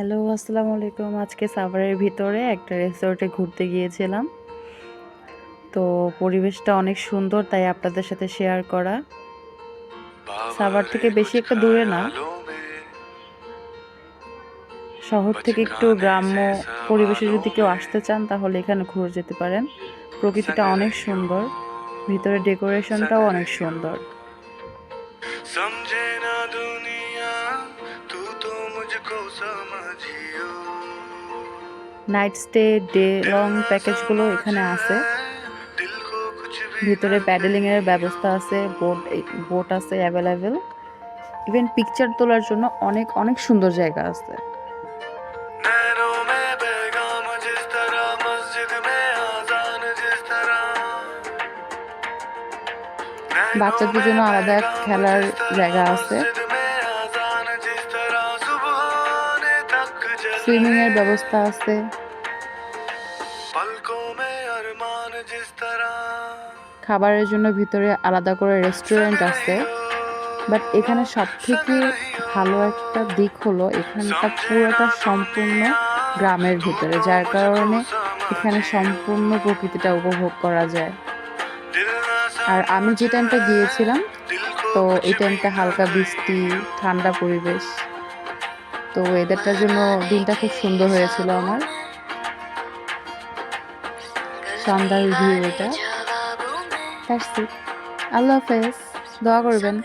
Hello আসসালামু আলাইকুম। আজকে সাভারের ভিতরে একটা রেসর্টে ঘুরতে গিয়েছিলাম। তো পরিবেশটা অনেক সুন্দর তাই আপনাদের সাথে শেয়ার করা। সাভার থেকে বেশি একটা দূরে না। শহর থেকে একটু গ্রাম্য পরিবেশে যদি কেউ আসতে চান তাহলে এখানে ঘুরে যেতে পারেন। প্রকৃতিটা অনেক সুন্দর। ভিতরে ডেকোরেশনটাও অনেক সুন্দর। সমঝে না দুনিয়া। নাইট স্টে ডে লং প্যাকেজগুলো এখানে আছে। ভিতরে প্যাডেলিংয়ের ব্যবস্থা আছে বোট বোট আছে অ্যাভেলেবেল ইভেন পিকচার তোলার জন্য অনেক অনেক সুন্দর জায়গা আছে। বাচ্চাদের জন্য আলাদা খেলার জায়গা আছে। সুইমিংয়ের ব্যবস্থা আছে। খাবারের জন্য ভিতরে আলাদা করে রেস্টুরেন্ট আছে। বাট এখানে সব থেকে ভালো একটা দিক হলো এখানটা পুরোটা সম্পূর্ণ গ্রামের ভিতরে যার কারণে এখানে সম্পূর্ণ প্রকৃতিটা উপভোগ করা যায়। আর আমি যে টাইমটা গিয়েছিলাম তো এই টাইমটা হালকা বৃষ্টি ঠান্ডা পরিবেশ। তো ওয়েদারটার জন্য দিনটা খুব সুন্দর হয়েছিল আমার। সন্ধ্যার ভিউ এটা আল্লাহ হাফেজ, দোয়া করবেন।